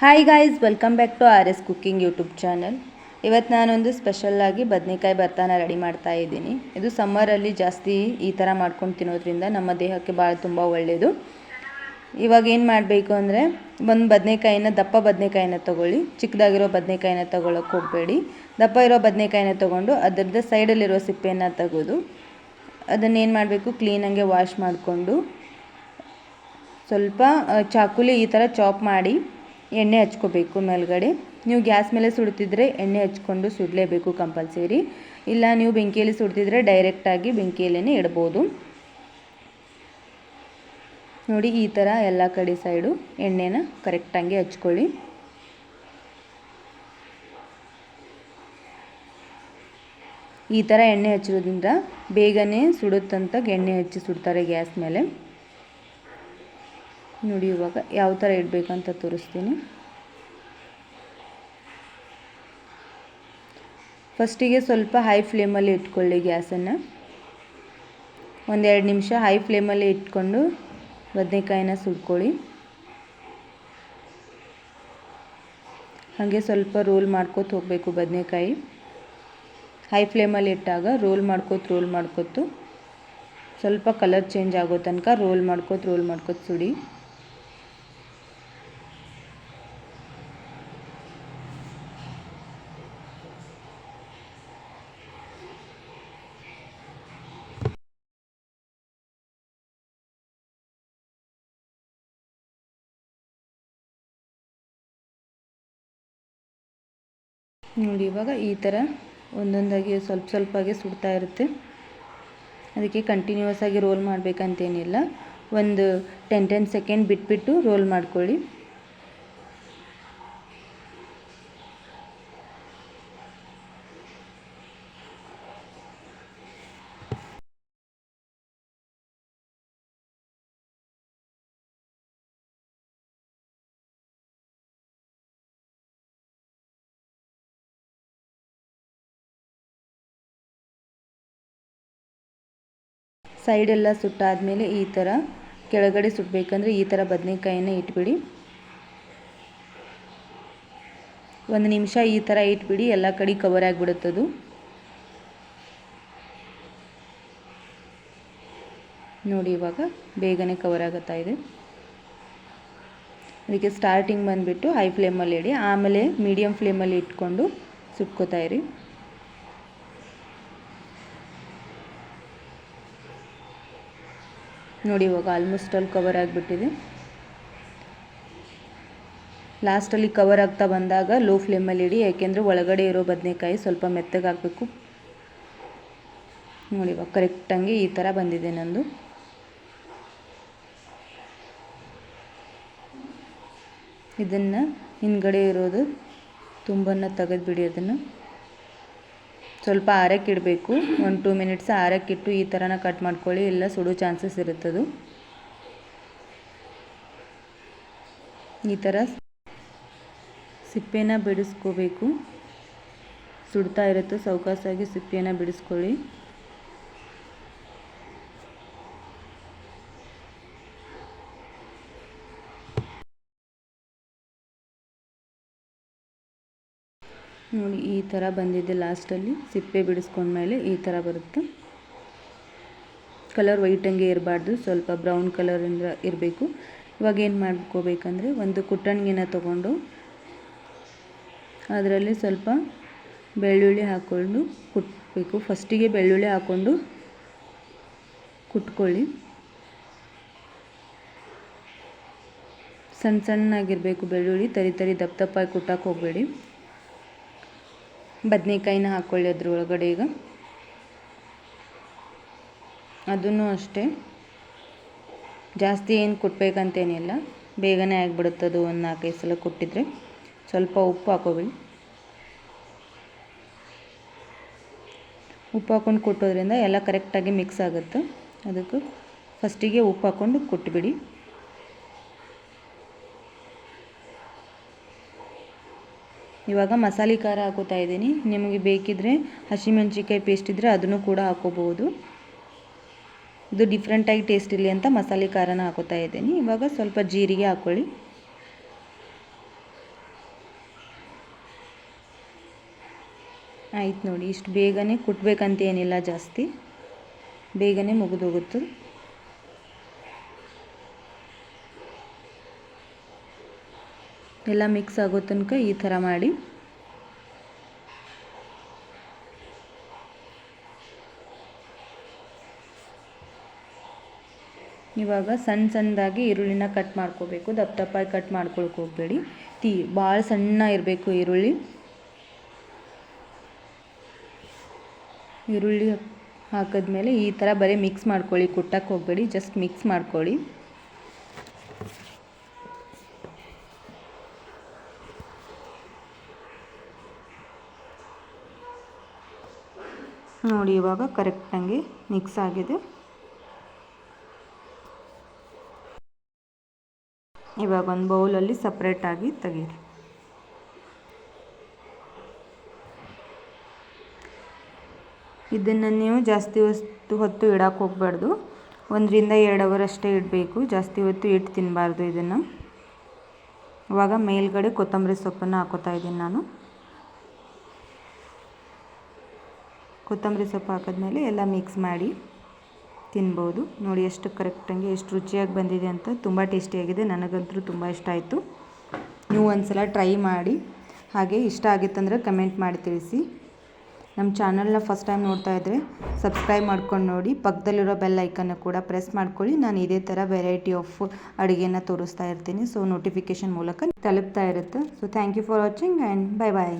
Hi guys welcome back to R S cooking YouTube channel ಇವತ್ತು ನಾನೊಂದು ಸ್ಪೆಷಲ್ಲಾಗಿ ಬದನೆಕಾಯಿ ಭರ್ತಾನ ರೆಡಿ ಮಾಡ್ತಾ ಇದ್ದೀನಿ. ಇದು ಸಮ್ಮರಲ್ಲಿ ಜಾಸ್ತಿ ಈ ಥರ ಮಾಡ್ಕೊಂಡು ತಿನ್ನೋದ್ರಿಂದ ನಮ್ಮ ದೇಹಕ್ಕೆ ಭಾಳ ತುಂಬ ಒಳ್ಳೆಯದು ಇವಾಗ ಏನು ಮಾಡಬೇಕು ಅಂದರೆ ಒಂದು ಬದನೆಕಾಯಿನ, ದಪ್ಪ ಬದನೆಕಾಯಿನ ತೊಗೊಳ್ಳಿ. ಚಿಕ್ಕದಾಗಿರೋ ಬದನೆಕಾಯಿನ ತೊಗೊಳಕ್ಕೆ ಹೋಗಬೇಡಿ. ದಪ್ಪ ಇರೋ ಬದನೆಕಾಯಿನ ತೊಗೊಂಡು ಅದರದ್ದು ಸೈಡಲ್ಲಿರೋ ಸಿಪ್ಪೆಯನ್ನು ತೆಗೆದು. ಅದನ್ನೇನು ಮಾಡಬೇಕು? ಕ್ಲೀನಾಗೆ ವಾಶ್ ಮಾಡಿಕೊಂಡು ಸ್ವಲ್ಪ ಚಾಕುಲಿ ಈ ಥರ ಚಾಪ್ ಮಾಡಿ ಎಣ್ಣೆ ಹಚ್ಕೋಬೇಕು ಮೇಲ್ಗಡೆ. ನೀವು ಗ್ಯಾಸ್ ಮೇಲೆ ಸುಡ್ತಿದ್ರೆ ಎಣ್ಣೆ ಹಚ್ಕೊಂಡು ಸುಡಲೇಬೇಕು ಕಂಪಲ್ಸರಿ. ಇಲ್ಲ ನೀವು ಬೆಂಕಿಯಲ್ಲಿ ಸುಡ್ತಿದ್ರೆ ಡೈರೆಕ್ಟಾಗಿ ಬೆಂಕಿಯಲ್ಲೇ ಇಡ್ಬೋದು. ನೋಡಿ, ಈ ಥರ ಎಲ್ಲ ಕಡೆ ಸೈಡು ಎಣ್ಣೆನ ಕರೆಕ್ಟಾಗಿ ಹಚ್ಕೊಳ್ಳಿ. ಈ ಥರ ಎಣ್ಣೆ ಹಚ್ಚಿರೋದ್ರಿಂದ ಬೇಗನೆ ಸುಡುತ್ತಂತ ಎಣ್ಣೆ ಹಚ್ಚಿ ಸುಡ್ತಾರೆ ಗ್ಯಾಸ್ ಮೇಲೆ. ನೋಡಿ ಇವಾಗ ಯಾವ ಥರ ಇಡಬೇಕಂತ ತೋರಿಸ್ತೀನಿ. ಫಸ್ಟಿಗೆ ಸ್ವಲ್ಪ ಹೈ ಫ್ಲೇಮಲ್ಲಿ ಇಟ್ಕೊಳ್ಳಿ ಗ್ಯಾಸನ್ನು ಒಂದೆರಡು ನಿಮಿಷ ಹೈ ಫ್ಲೇಮಲ್ಲಿ ಇಟ್ಕೊಂಡು ಬದನೆಕಾಯಿನ ಸುಡ್ಕೊಳ್ಳಿ. ಹಾಗೆ ಸ್ವಲ್ಪ ರೋಲ್ ಮಾಡ್ಕೋತ ಹೋಗಬೇಕು ಬದನೆಕಾಯಿ. ಹೈ ಫ್ಲೇಮಲ್ಲಿ ಇಟ್ಟಾಗ ರೋಲ್ ಮಾಡ್ಕೋತ ರೋಲ್ ಮಾಡ್ಕೋತು ಸ್ವಲ್ಪ ಕಲರ್ ಚೇಂಜ್ ಆಗೋ ತನಕ ರೋಲ್ ಮಾಡ್ಕೋತ ರೋಲ್ ಮಾಡ್ಕೋತ ಸುಡಿ. ನೋಡಿ, ಇವಾಗ ಈ ಥರ ಒಂದೊಂದಾಗಿ ಸ್ವಲ್ಪ ಸ್ವಲ್ಪಾಗೆ ಸುಡ್ತಾ ಇರುತ್ತೆ. ಅದಕ್ಕೆ ಕಂಟಿನ್ಯೂಸ್ ಆಗಿ ರೋಲ್ ಮಾಡಬೇಕಂತೇನಿಲ್ಲ. ಒಂದು ಟೆನ್ ಟೆನ್ ಸೆಕೆಂಡ್ ಬಿಟ್ಬಿಟ್ಟು ರೋಲ್ ಮಾಡ್ಕೊಳ್ಳಿ. ಸೈಡೆಲ್ಲ ಸುಟ್ಟಾದಮೇಲೆ ಈ ಥರ ಕೆಳಗಡೆ ಸುಟ್ಟಬೇಕಂದ್ರೆ ಈ ಥರ ಬದನೆಕಾಯಿನ ಇಟ್ಬಿಡಿ. ಒಂದು ನಿಮಿಷ ಈ ಥರ ಇಟ್ಬಿಡಿ, ಎಲ್ಲ ಕಡೆ ಕವರ್ ಆಗಿಬಿಡುತ್ತದು ನೋಡಿ ಇವಾಗ ಬೇಗನೆ ಕವರ್ ಆಗುತ್ತಾ ಇದೆ. ಅದಕ್ಕೆ ಸ್ಟಾರ್ಟಿಂಗ್ ಬಂದುಬಿಟ್ಟು ಹೈ ಫ್ಲೇಮಲ್ಲಿ ಇಡಿ, ಆಮೇಲೆ ಮೀಡಿಯಮ್ ಫ್ಲೇಮಲ್ಲಿ ಇಟ್ಕೊಂಡು ಸುಟ್ಕೋತಾ ಇರಿ. ನೋಡಿ, ಇವಾಗ ಆಲ್ಮೋಸ್ಟ್ ಅಲ್ಲಿ ಕವರ್ ಆಗಿಬಿಟ್ಟಿದೆ. ಲಾಸ್ಟಲ್ಲಿ ಕವರ್ ಆಗ್ತಾ ಬಂದಾಗ ಲೋ ಫ್ಲೇಮಲ್ಲಿ ಇಡಿ, ಯಾಕೆಂದರೆ ಒಳಗಡೆ ಇರೋ ಬದನೆಕಾಯಿ ಸ್ವಲ್ಪ ಮೆತ್ತಗಾಗಬೇಕು ನೋಡಿ, ಇವಾಗ ಕರೆಕ್ಟಾಗಿ ಈ ಥರ ಬಂದಿದೆ ನಂದು. ಇದನ್ನು ಹಿಂದ್ಗಡೆ ಇರೋದು ತುಂಬನ್ನು ತೆಗೆದುಬಿಡಿ ಅದನ್ನು. ಸ್ವಲ್ಪ ಆರಕ್ಕೆ ಇಡಬೇಕು. ಒಂದು ಟೂ ಮಿನಿಟ್ಸ್ ಆರಕ್ಕಿಟ್ಟು ಈ ಥರನ ಕಟ್ ಮಾಡ್ಕೊಳ್ಳಿ. ಇಲ್ಲ ಸುಡೋ ಚಾನ್ಸಸ್ ಇರುತ್ತದು. ಈ ಥರ ಸಿಪ್ಪೆನ ಬಿಡಿಸ್ಕೋಬೇಕು. ಸುಡ್ತಾ ಇರುತ್ತೆ. ಸೌಕಾಸಾಗಿ ಸಿಪ್ಪೆನ ಬಿಡಿಸ್ಕೊಳ್ಳಿ. ನೋಡಿ, ಈ ಥರ ಬಂದಿದೆ ಲಾಸ್ಟಲ್ಲಿ ಸಿಪ್ಪೆ ಬಿಡಿಸ್ಕೊಂಡ್ಮೇಲೆ ಈ ಥರ ಬರುತ್ತೆ. ಕಲರ್ ವೈಟ್ ಹಂಗೆ ಇರಬಾರ್ದು. ಸ್ವಲ್ಪ ಬ್ರೌನ್ ಕಲರಿಂದ ಇರಬೇಕು. ಇವಾಗ ಏನು ಮಾಡ್ಕೋಬೇಕಂದ್ರೆ, ಒಂದು ಕುಟ್ಟಣಿಗೆನ ತೊಗೊಂಡು, ಅದರಲ್ಲಿ ಸ್ವಲ್ಪ ಬೆಳ್ಳುಳ್ಳಿ ಹಾಕ್ಕೊಂಡು ಕುಟ್ಟಬೇಕು ಫಸ್ಟಿಗೆ ಬೆಳ್ಳುಳ್ಳಿ ಹಾಕ್ಕೊಂಡು ಕುಟ್ಕೊಳ್ಳಿ. ಸಣ್ಣ ಸಣ್ಣಾಗಿರಬೇಕು ಬೆಳ್ಳುಳ್ಳಿ. ತರಿ ತರಿ ದಪ್ಪ ದಪ್ಪಾಗಿ ಕುಟ್ಟಕ್ಕೆ ಹೋಗಬೇಡಿ. ಬದನೆಕಾಯಿನ ಹಾಕ್ಕೊಳ್ಳಿ ಅದ್ರ ಒಳಗಡೆ ಈಗ. ಅದನ್ನು ಅಷ್ಟೇ. ಜಾಸ್ತಿ ಏನು ಕೊಟ್ಬೇಕಂತೇನಿಲ್ಲ. ಬೇಗನೆ ಆಗಿಬಿಡುತ್ತದು ಒಂದು ನಾಲ್ಕೈದು ಸಲ ಕೊಟ್ಟಿದ್ರೆ. ಸ್ವಲ್ಪ ಉಪ್ಪು ಹಾಕೋಬೇಡಿ. ಉಪ್ಪು ಹಾಕ್ಕೊಂಡು ಕುಟ್ಟೋದ್ರಿಂದ ಎಲ್ಲ ಕರೆಕ್ಟಾಗಿ ಮಿಕ್ಸ್ ಆಗುತ್ತೆ. ಅದಕ್ಕೆ ಫಸ್ಟಿಗೆ ಉಪ್ಪು ಹಾಕ್ಕೊಂಡು ಕುಟ್ಬಿಡಿ. ಇವಾಗ ಮಸಾಲೆ ಖಾರ ಹಾಕೋತಾ ಇದ್ದೀನಿ. ನಿಮಗೆ ಬೇಕಿದ್ದರೆ ಹಸಿಮೆಣ್ಸಿಕಾಯಿ ಪೇಸ್ಟ್ ಇದ್ದರೆ ಅದನ್ನು ಕೂಡ ಹಾಕೋಬಹುದು. ಇದು ಡಿಫ್ರೆಂಟಾಗಿ ಟೇಸ್ಟ್ ಇರಲಿ ಅಂತ ಮಸಾಲೆ ಖಾರನ ಹಾಕೋತಾ ಇದ್ದೀನಿ. ಇವಾಗ ಸ್ವಲ್ಪ ಜೀರಿಗೆ ಹಾಕ್ಕೊಳ್ಳಿ ಆಯ್ತು ನೋಡಿ, ಇಷ್ಟು ಬೇಗನೆ ಕುಟ್ಟಬೇಕಂತೇನಿಲ್ಲ ಜಾಸ್ತಿ. ಬೇಗನೆ ಮುಗಿದೋಗುತ್ತೆ. ಎಲ್ಲ ಮಿಕ್ಸ್ ಆಗೋ ತನಕ ಈ ಥರ ಮಾಡಿ. ಇವಾಗ ಸಣ್ಣ ಸಣ್ಣದಾಗಿ ಈರುಳ್ಳಿನ ಕಟ್ ಮಾಡ್ಕೋಬೇಕು. ದಪ್ಪ ದಪ್ಪಾಗಿ ಕಟ್ ಮಾಡ್ಕೊಳಕ್ಕೆ ಹೋಗಬೇಡಿ. ತೀ ಭಾಳ ಸಣ್ಣ ಇರಬೇಕು ಈರುಳ್ಳಿ. ಈರುಳ್ಳಿ ಹಾಕಿದ್ಮೇಲೆ ಈ ಥರ ಬರೀ ಮಿಕ್ಸ್ ಮಾಡ್ಕೊಳ್ಳಿ. ಕುಟ್ಟಕ್ಕೆ ಹೋಗಬೇಡಿ. ಜಸ್ಟ್ ಮಿಕ್ಸ್ ಮಾಡ್ಕೊಳ್ಳಿ. ನೋಡಿ, ಇವಾಗ ಕರೆಕ್ಟಾಗಿ ಮಿಕ್ಸ್ ಆಗಿದೆ. ಇವಾಗ ಒಂದು ಬೌಲಲ್ಲಿ ಸಪ್ರೇಟಾಗಿ ತೆಗೀರಿ. ಇದನ್ನು ನೀವು ಜಾಸ್ತಿ ಹೊತ್ತು ಹೊತ್ತು ಇಡಕ್ಕೆ ಹೋಗಬಾರ್ದು. ಒಂದರಿಂದ ಎರಡು ಅವರ್ ಅಷ್ಟೇ ಇಡಬೇಕು. ಜಾಸ್ತಿ ಹೊತ್ತು ಇಟ್ಟು ತಿನ್ನಬಾರ್ದು ಇದನ್ನು. ಇವಾಗ ಮೇಲ್ಗಡೆ ಕೊತ್ತಂಬರಿ ಸೊಪ್ಪನ್ನು ಹಾಕೋತಾ ಇದ್ದೀನಿ ನಾನು. ಕೊತ್ತಂಬರಿ ಸೊಪ್ಪು ಹಾಕಿದ್ಮೇಲೆ ಎಲ್ಲ ಮಿಕ್ಸ್ ಮಾಡಿ ತಿನ್ಬೋದು. ನೋಡಿ ಎಷ್ಟು ಕರೆಕ್ಟಾಗಿ ಎಷ್ಟು ರುಚಿಯಾಗಿ ಬಂದಿದೆ ಅಂತ ತುಂಬ ಟೇಸ್ಟಿಯಾಗಿದೆ ನನಗಂತೂ ತುಂಬ ಇಷ್ಟ ಆಯಿತು. ನೀವು ಒಂದು ಸಲ ಟ್ರೈ ಮಾಡಿ ಹಾಗೆ ಇಷ್ಟ ಆಗಿತ್ತಂದರೆ ಕಮೆಂಟ್ ಮಾಡಿ ತಿಳಿಸಿ. ನಮ್ಮ ಚಾನಲ್ನ ಫಸ್ಟ್ ಟೈಮ್ ನೋಡ್ತಾ ಇದ್ದರೆ ಸಬ್ಸ್ಕ್ರೈಬ್ ಮಾಡ್ಕೊಂಡು ನೋಡಿ. ಪಕ್ಕದಲ್ಲಿರೋ ಬೆಲ್ ಐಕನ್ನು ಕೂಡ ಪ್ರೆಸ್ ಮಾಡ್ಕೊಳ್ಳಿ. ನಾನು ಇದೇ ಥರ ವೆರೈಟಿ ಆಫ್ ಅಡುಗೆನ ತೋರಿಸ್ತಾ ಇರ್ತೀನಿ. ಸೊ ನೋಟಿಫಿಕೇಷನ್ ಮೂಲಕ ತಲುಪ್ತಾ ಇರುತ್ತೆ. So thank you for watching and bye bye